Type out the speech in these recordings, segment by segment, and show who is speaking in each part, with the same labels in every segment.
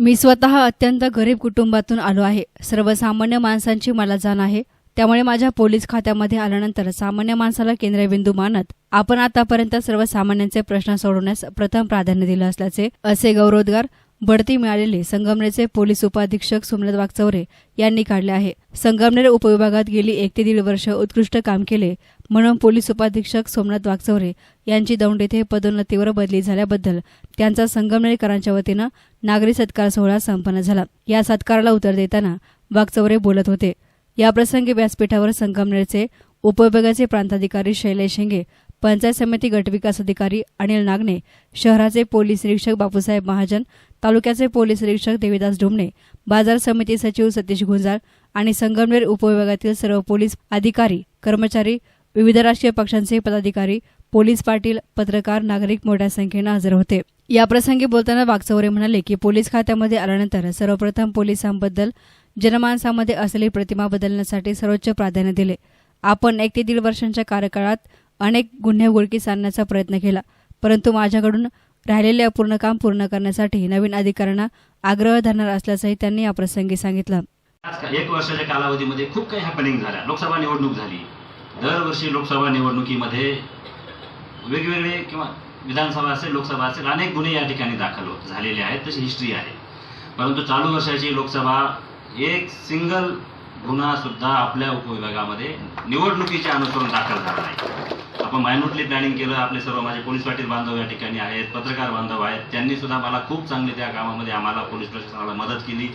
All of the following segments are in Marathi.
Speaker 1: मी स्वतः अत्यंत गरीब कुटुंबातून आलो आहे. सर्वसामान्य माणसांची मला जाण आहे. त्यामुळे माझ्या पोलीस खात्यामध्ये आल्यानंतर सामान्य माणसाला केंद्रबिंदू मानत आपण आतापर्यंत सर्वसामान्यांचे प्रश्न सोडवण्यास प्रथम प्राधान्य दिलं असल्याचे असे गौरवोद्गार बढती मिळालेले संगमनेरचे पोलीस उपाधीक्षक सोमनाथ वागचौरे यांनी काढले आहे. संगमनेर उपविभागात गेली एक ते दीड वर्ष उत्कृष्ट काम केले म्हणून पोलीस उपाधीक्षक सोमनाथ वागचौरे यांची दौंड येथे पदोन्नतीवर बदली झाल्याबद्दल त्यांचा संगमनेरकरांच्या वतीनं नागरी सत्कार सोहळा संपन्न झाला. या सत्काराला उत्तर देताना वागचौरे बोलत होते. याप्रसंगी व्यासपीठावर संगमनेरचे उपविभागाचे प्रांताधिकारी शैलेश शेंगे पंचायत समिती गटविकास अधिकारी अनिल नागणे शहराचे पोलीस निरीक्षक बापूसाहेब महाजन तालुक्याचे पोलीस निरीक्षक देवीदास ढुमणे बाजार समिती सचिव सतीश गुंजाळ आणि संगमनेर उपविभागातील सर्व पोलीस अधिकारी कर्मचारी विविध राष्ट्रीय पक्षांचे पदाधिकारी पोलीस पाटील पत्रकार नागरिक मोठ्या संख्येनं हजर होते. याप्रसंगी बोलताना वागचौरे म्हणाले की पोलीस खात्यामध्ये आल्यानंतर सर्वप्रथम पोलिसांबद्दल जनमानसामध्ये असलेली प्रतिमा बदलण्यासाठी सर्वोच्च प्राधान्य दिले. आपण एक ते दीड वर्षांच्या कार्यकाळात अनेक गुन्हे उघडकीस आणण्याचा प्रयत्न केला परंतु माझ्याकडून राहिलेले अपूर्ण काम पूर्ण करण्यासाठी नवीन अधिकाऱ्यांना आग्रह धरणार असल्याचंही त्यांनी याप्रसंगी सांगितलं.
Speaker 2: एक वर्षाच्या कालावधीमध्ये खूप काही हॅपनिंग झाल्या. लोकसभा निवडणूक झाली. दरवर्षी लोकसभा निवडणुकीमध्ये वेगवेगळे किंवा विधानसभा असेल लोकसभा असेल अनेक गुन्हे या ठिकाणी दाखल होत झालेले आहेत. तशी हिस्ट्री आहे. परंतु चालू वर्षाची लोकसभा एक सिंगल गुन्हा सुद्धा आपल्या उपविभागामध्ये निवडणुकीच्या अनुसरून दाखल झाला नाही. आपण मायन्युटली प्लॅनिंग केलं आपले सर्व माझे पोलीस पाटील बांधव या ठिकाणी आहेत पत्रकार बांधव आहेत त्यांनी सुद्धा मला खूप चांगली त्या कामामध्ये आम्हाला पोलीस प्रशासनाला मदत केली.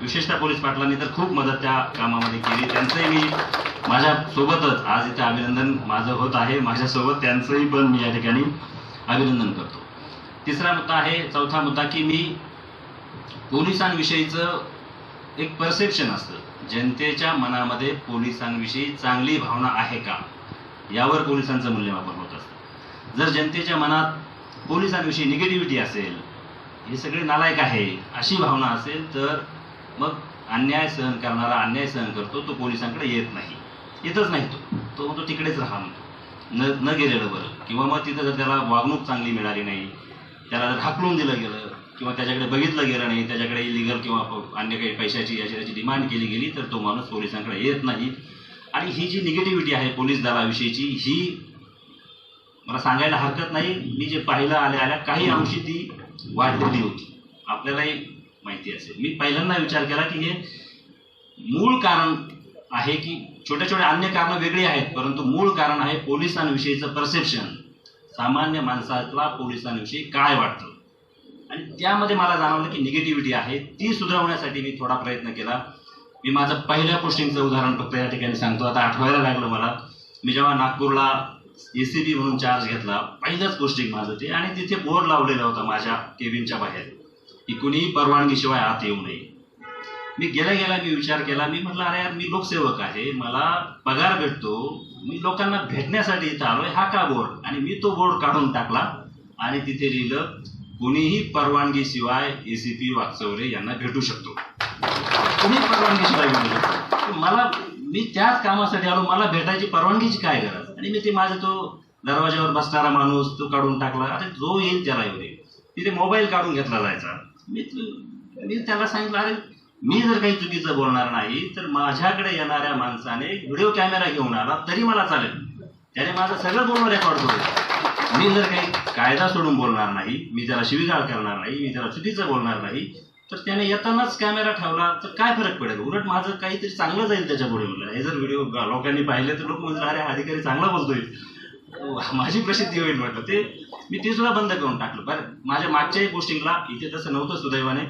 Speaker 2: विशेषतः पोलीस पाटलांनी तर खूप मदत त्या कामामध्ये केली. त्यांचंही मी माझ्या सोबतच आज इथे अभिनंदन माझं होत आहे. माझ्यासोबत त्यांचंही पण मी या ठिकाणी अभिनंदन करतो. तिसरा मुद्दा आहे चौथा मुद्दा की मी पोलिसांविषयीचं एक परसेप्शन असतं. जनतेच्या मनामध्ये पोलिसांविषयी चांगली भावना आहे का? यावर पोलिसांचं मूल्यमापन होत असतं. जर जनतेच्या मनात पोलिसांविषयी निगेटिव्हिटी असेल हे सगळे नालायक आहे अशी भावना असेल तर मग अन्याय सहन करणारा अन्याय सहन करतो तो पोलिसांकडे येत नाही. येतच नाही तो. तो म्हणतो तिकडेच राहा म्हणतो. न न गेलेलं बरं. किंवा मग तिथं जर त्याला वागणूक चांगली मिळाली नाही त्याला जर हाकलून दिलं गेलं किंवा त्याच्याकडे बघितलं गेलं नाही त्याच्याकडे इलिगल किंवा अन्य काही पैशाची याची त्याची डिमांड केली गेली तर तो माणूस पोलिसांकडे येत नाही. आणि ही जी निगेटिव्हिटी आहे पोलीस दलाविषयीची ही मला सांगायला हरकत नाही. मी जे पाहिलं आल्या आल्या काही अंशी ती वाढलेली होती. आपल्यालाही माहिती असेल. मी पहिल्यांदा विचार केला की हे मूळ कारण आहे की छोट्या छोट्या अन्य कारणं वेगळी आहेत परंतु मूळ कारण आहे पोलिसांविषयीचं परसेप्शन सामान्य माणसाला पोलिसांविषयी काय वाटतं? आणि त्यामध्ये मला जाणवलं की निगेटिव्हिटी आहे. ती सुधारवण्यासाठी मी थोडा प्रयत्न केला. मी माझं पहिल्या पोस्टिंगचं उदाहरण फक्त या ठिकाणी सांगतो. आता आठवायला लागलं मला. मी जेव्हा नागपूरला ए सी बी म्हणून चार्ज घेतला पहिलंच पोस्टिंग माझं ते आणि तिथे बोर्ड लावलेला होता माझ्या केबिनच्या बाहेर की कुणीही परवानगीशिवाय आत येऊ नये. मी गेल्या गेला मी विचार केला. मी म्हटलं अरे यार मी लोकसेवक आहे. मला पगार भेटतो. मी लोकांना भेटण्यासाठी इथं आलोय. हा का बोर्ड आणि मी तो बोर्ड काढून टाकला आणि तिथे लिहिलं कुणीही परवानगीशिवाय ए सी पी वागचौरे यांना भेटू शकतो. कुणी परवानगीशिवाय भेटू शकतो. मला मी त्याच कामासाठी आलो मला भेटायची परवानगीची काय गरज? आणि मी ते माझा तो दरवाज्यावर बसणारा माणूस तो काढून टाकला आता जो येईल त्याला येऊ दे. तिथे मोबाईल काढून घेतला जायचा. मी मी त्याला सांगितलं अरे मी जर काही चुकीचं बोलणार नाही तर माझ्याकडे येणाऱ्या माणसाने व्हिडिओ कॅमेरा घेऊन आला तरी मला चालेल. त्याने माझं सगळं बोलणं रेकॉर्ड करू मी जर काही कायदा सोडून बोलणार नाही मी त्याला शिवीगाळ करणार नाही मी त्याला चुकीचं बोलणार नाही तर त्याने येतानाच कॅमेरा ठेवला तर काय फरक पडेल? उलट माझं काहीतरी चांगलं जाईल त्याच्या पुढे म्हणलं. हे जर व्हिडिओ लोकांनी पाहिले तर लोक म्हणजे अरे अधिकारी चांगला बोलतोय. माझी प्रसिद्धी होईल म्हटलं. ते मी ते सुद्धा बंद करून टाकलं. बरं माझ्या मागच्याही पोस्टिंगला इथे तसं नव्हतं सुदैवाने.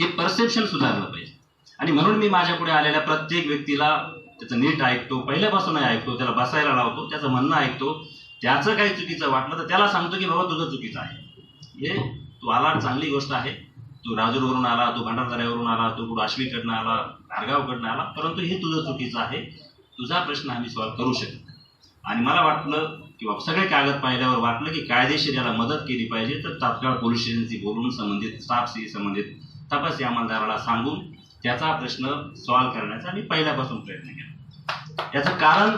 Speaker 2: हे परसेप्शन सुधारलं पाहिजे. आणि म्हणून मी माझ्या पुढे आलेल्या प्रत्येक व्यक्तीला त्याचं नीट ऐकतो पहिल्यापासूनही ऐकतो त्याला बसायला लावतो त्याचं म्हणणं ऐकतो त्याचं काही चुकीचं वाटलं तर त्याला सांगतो की बाबा तुझं चुकीचं आहे. हे तू आला चांगली गोष्ट आहे. तू राजूरवरून आला तू भंडारदऱ्यावरून आला तू कुठं आश्वीकडनं आला धारगावकडनं आला परंतु हे तुझं चुकीचं आहे. तुझा प्रश्न आम्ही सॉल्व्ह करू शकत. आणि मला वाटलं किंवा सगळे कागद पाहिल्यावर वाटलं की कायदेशीर याला मदत केली पाहिजे तर तात्काळ पोलीस स्टेशनशी बोलून संबंधित स्टाफशी संबंधित तपासी अंमलदाराला सांगून त्याचा प्रश्न सॉल्व्ह करण्याचा मी पहिल्यापासून प्रयत्न केला. याचं कारण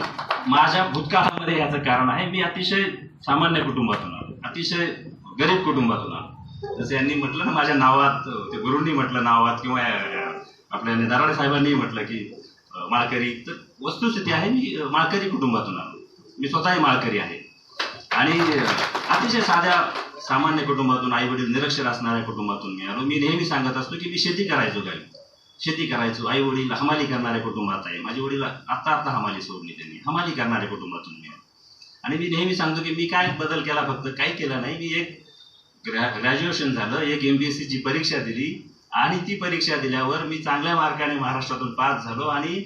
Speaker 2: माझ्या भूतकाळामध्ये याचं कारण आहे. मी अतिशय सामान्य कुटुंबातून आलो. अतिशय गरीब कुटुंबातून आलो. जसं यांनी म्हटलं ना माझ्या नावात ते गुरुंनी म्हटलं नावात किंवा आपल्या दराडे साहेबांनी म्हटलं की माळकरी. तर वस्तुस्थिती आहे मी माळकरी कुटुंबातून आलो. मी स्वतःही माळकरी आहे. आणि अतिशय साध्या सामान्य कुटुंबातून आई वडील निरक्षर असणाऱ्या कुटुंबातून मी आलो. मी नेहमी सांगत असतो की मी शेती करायचो काही शेती करायचो आई वडील हमाली करणाऱ्या कुटुंबात आहे. माझे वडील आत्ता आत्ता हमाली सोडली त्यांनी. हमाली करणाऱ्या कुटुंबातून मी आहे. आणि मी नेहमी सांगतो की मी काय बदल केला फक्त? काही केला नाही. मी एक ग्रॅ ग्रॅज्युएशन झालं एक एम बी एस सीची परीक्षा दिली आणि ती परीक्षा दिल्यावर मी चांगल्या मार्काने महाराष्ट्रातून पास झालो आणि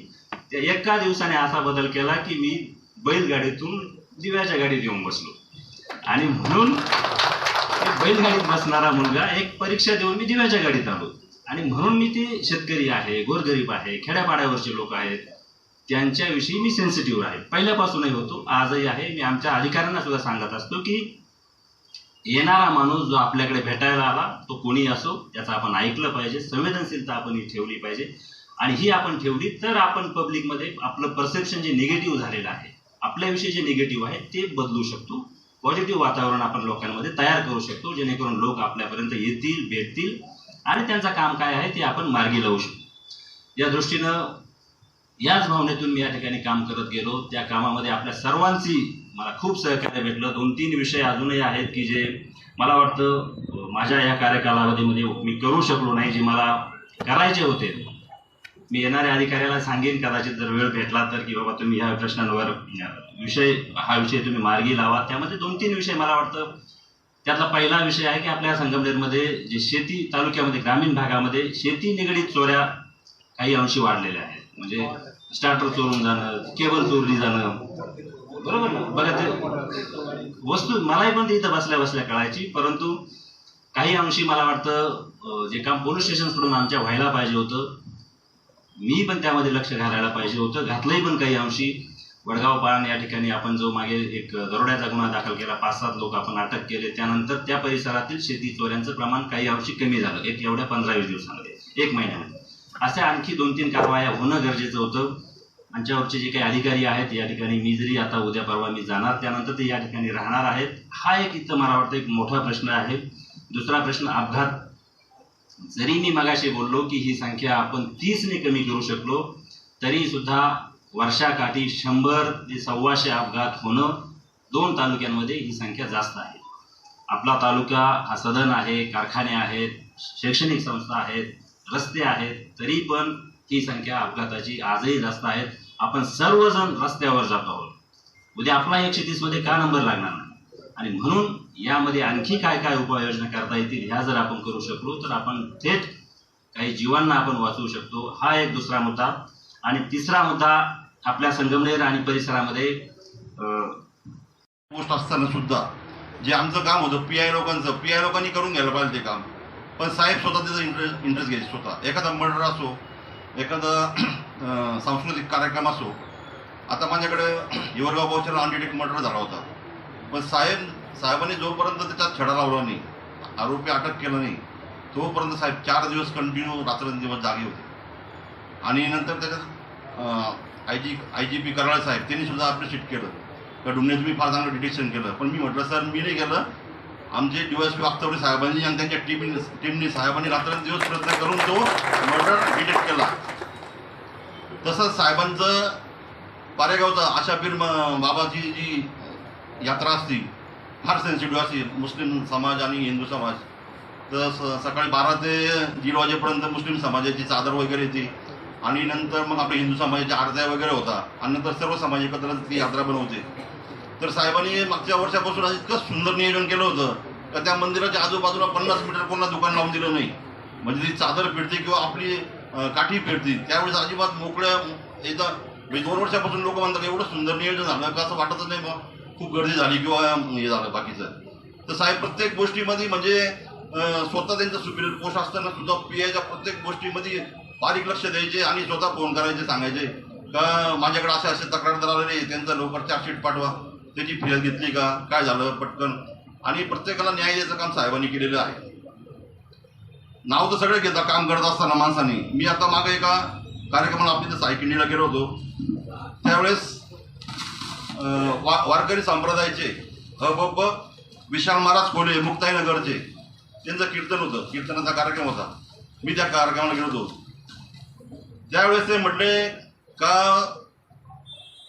Speaker 2: त्या एका दिवसाने असा बदल केला की मी बैलगाडीतून दिव्याच्या गाडीत येऊन बसलो. आणि म्हणून बैलगाडीत बसणारा मुलगा एक परीक्षा देऊन मी दिव्याच्या गाडीत आलो. आणि म्हणून मी ते शेतकरी आहे गोरगरीब आहे खेड्यापाड्यावरचे लोक आहेत त्यांच्याविषयी मी सेन्सिटिव्ह आहे. पहिल्यापासूनही होतो आजही आहे. मी आमच्या अधिकाऱ्यांना सुद्धा सांगत असतो की येणारा माणूस जो आपल्याकडे भेटायला आला तो कोणी असो त्याचं आपण ऐकलं पाहिजे संवेदनशीलता आपण ही ठेवली पाहिजे. आणि ही आपण ठेवली तर आपण पब्लिकमध्ये आपलं परसेप्शन जे निगेटिव्ह झालेलं आहे आपल्याविषयी जे निगेटिव्ह आहे ते बदलू शकतो. पॉझिटिव्ह वातावरण आपण लोकांमध्ये तयार करू शकतो जेणेकरून लोक आपल्यापर्यंत येतील भेटतील. आणि त्यांचं काम काय आहे ते आपण मार्गी लावू शकतो या दृष्टीनं याच भावनेतून मी या ठिकाणी काम करत गेलो. त्या कामामध्ये आपल्या सर्वांची मला खूप सहकार्य भेटलं. दोन तीन विषय अजूनही आहेत की जे मला वाटतं माझ्या या कार्यकालावधीमध्ये मी करू शकलो नाही जे मला करायचे होते. मी येणाऱ्या अधिकाऱ्याला सांगेन कदाचित जर वेळ भेटला तर की बाबा तुम्ही ह्या प्रश्नांवर विषय हा विषय तुम्ही मार्गी लावा. त्यामध्ये दोन तीन विषय मला वाटतं त्यातला पहिला विषय आहे की आपल्या संगमनेरमध्ये जे शेती तालुक्यामध्ये ग्रामीण भागामध्ये शेती निगडीत चोऱ्या काही अंशी वाढलेल्या आहेत. म्हणजे स्टार्टर चोरून जाणं केबल चोरली जाणं. बरोबर ना? बघा ते वस्तू मलाही पण इथं बसल्या बसल्या कळायची परंतु काही अंशी मला वाटतं जे काम पोलीस स्टेशनकडून आमच्या व्हायला पाहिजे होतं मी पण त्यामध्ये लक्ष घालायला पाहिजे होतं. घातलंही पण काही अंशी. वडगाव पाळण या ठिकाणी आपण जो मागे एक दरोड्याचा गुन्हा दाखल केला पाच सात लोक आपण अटक केले त्यानंतर त्या परिसरातील शेती चोऱ्यांचं प्रमाण काही अंशी कमी झालं. एक एवढ्या पंधरा वीस दिवसामध्ये एक महिन्यामध्ये. अशा आणखी दोन तीन कारवाया होणं गरजेचं होतं. आमच्यावरचे जे काही अधिकारी आहेत या ठिकाणी मी जरी आता उद्या परवा मी जाणार त्यानंतर ते या ठिकाणी राहणार आहेत. हा एक इथं मला वाटतं एक मोठा प्रश्न आहे. दुसरा प्रश्न अपघात. जरी मी मगाशी बोललो की ही संख्या आपण तीसने कमी करू शकलो तरी सुद्धा वर्षाकाठी शंभर ते सव्वाशे अपघात होणं दोन तालुक्यांमध्ये ही संख्या जास्त आहे. आपला तालुका हा सदन आहे कारखाने आहेत शैक्षणिक संस्था आहेत रस्ते आहेत तरी पण ही संख्या अपघाताची आजही जास्त आहेत आपण सर्वजण रस्त्यावर जात आहोत. उद्या आपला एकशे तीसमध्ये का नंबर लागणार नाही? आणि म्हणून यामध्ये आणखी काय काय उपाययोजना करता येतील ह्या जर आपण करू शकलो तर आपण थेट काही जीवांना आपण वाचवू शकतो. हा एक दुसरा मुद्दा. आणि तिसरा मुद्दा आपल्या संगमनेर आणि परिसरामध्ये
Speaker 3: पोस्ट असताना सुद्धा जे आमचं काम होतं पी आय लोकांचं पी आय लोकांनी करून घ्यायला पाहिजे ते काम. पण साहेब स्वतः त्याचा इंटरेस्ट इंटरेस्ट घ्यायचे स्वतः. एखादा मर्डर असो एखादा सांस्कृतिक कार्यक्रम असो. आता माझ्याकडे हिवरगाव भाऊच्या एक मर्डर झाला होता. पण साहेब साहेबांनी जोपर्यंत त्याच्यात छडा लावला नाही आरोपी अटक केलं नाही तोपर्यंत साहेब चार दिवस कंटिन्यू रात्रंदिवस जागे होते. आणि नंतर त्याच्यात I G I G P Karal साहेब त्यांनी सुद्धा आपलं शिट केलं. तर डुमने तुम्ही फार चांगलं डिटेक्शन केलं. पण मी म्हटलं सर मी नाही केलं आमचे डी एस पी वागतवडे साहेबांनी आणि त्यांच्या टीमने टीमने साहेबांनी रात्रंदिवस प्रयत्न करून तो मर्डर डिटेक्ट केला. तसंच साहेबांचं पारेगावचा आशापीर म- बाबाची जी यात्रा असती फार सेन्सिटिव्ह असते मुस्लिम समाज आणि हिंदू समाज. तर सकाळी बारा ते दीड वाजेपर्यंत मुस्लिम समाजाची चादर वगैरे येते आणि नंतर मग आपल्या हिंदू समाजाच्या आरत्या वगैरे होता. आणि नंतर सर्व समाज एकत्र ती यात्रा बनवते. तर साहेबांनी मागच्या वर्षापासून इतकं सुंदर नियोजन केलं होतं. का त्या मंदिराच्या आजूबाजूला पन्नास मीटर कोणा दुकान लावून दिलं नाही. म्हणजे ती चादर फिरते किंवा आपली काठी फिरते. त्यावेळेस अजिबात मोकळ्या एकदा म्हणजे दोन वर्षापासून लोक म्हणतात एवढं सुंदर नियोजन झालं का असं वाटतच नाही मग खूप गर्दी झाली किंवा हे झालं बाकीचं. तर साहेब प्रत्येक गोष्टीमध्ये म्हणजे स्वतः त्यांचं सुपिरियर पोस्ट असताना सुद्धा पी आयच्या प्रत्येक गोष्टीमध्ये बारीक लक्ष द्यायचे आणि स्वतः फोन करायचे सांगायचे का माझ्याकडे असे असे तक्रारदार आलेले त्यांचं लवकर चार्जशीट पाठवा. त्याची फिर्याद घेतली का? काय झालं? पटकन. आणि प्रत्येकाला न्याय द्यायचं काम साहेबांनी केलेलं आहे. नाव तर सगळे घेतात काम करत असताना माणसाने. मी आता मागे एका कार्यक्रमाला आपली सायकिंडीला गेलो होतो. त्यावेळेस अं, वा वारकरी संप्रदायाचे अबब विशाल महाराज खोले मुक्ताईनगरचे त्यांचं कीर्तन होतं. कीर्तनाचा कार्यक्रम होता. मी त्या कार्यक्रमाला गेलो होतो. त्यावेळेस ते म्हटले का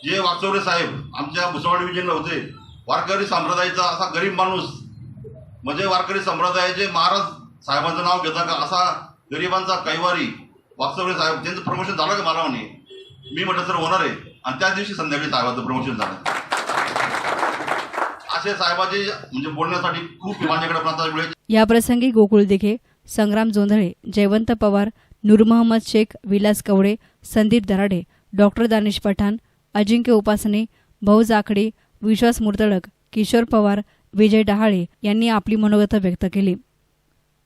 Speaker 3: जे वाकचौरे साहेब आमच्या भुसावळ डिव्हिजनला होते वारकरी संप्रदायाचा असा गरीब माणूस म्हणजे वारकरी संप्रदायाचे महाराज साहेबांचं नाव घेता का असा गरिबांचा कैवारी वाकचौरे साहेब त्यांचं प्रमोशन झालं का मला म्हणे मी म्हटलं सर होणार आहे. आणि त्याच दिवशी संध्याकाळी साहेबांचं प्रमोशन झालं. असे साहेबाचे म्हणजे बोलण्यासाठी खूप माझ्याकडे प्रांतात या
Speaker 1: प्रसंगी गोकुळ दिघे संग्राम जोंधळे जयवंत पवार नूर मोहम्मद शेख विलास कवडे संदीप दराडे डॉक्टर दानिश पठाण अजिंक्य उपासने भाऊ जाखडे विश्वास मुर्तडक किशोर पवार विजय डहाळे यांनी आपली मनोगत व्यक्त केली.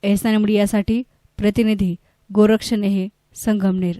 Speaker 1: एसआन मीडियासाठी प्रतिनिधी गोरक्ष नेहे संगमनेर.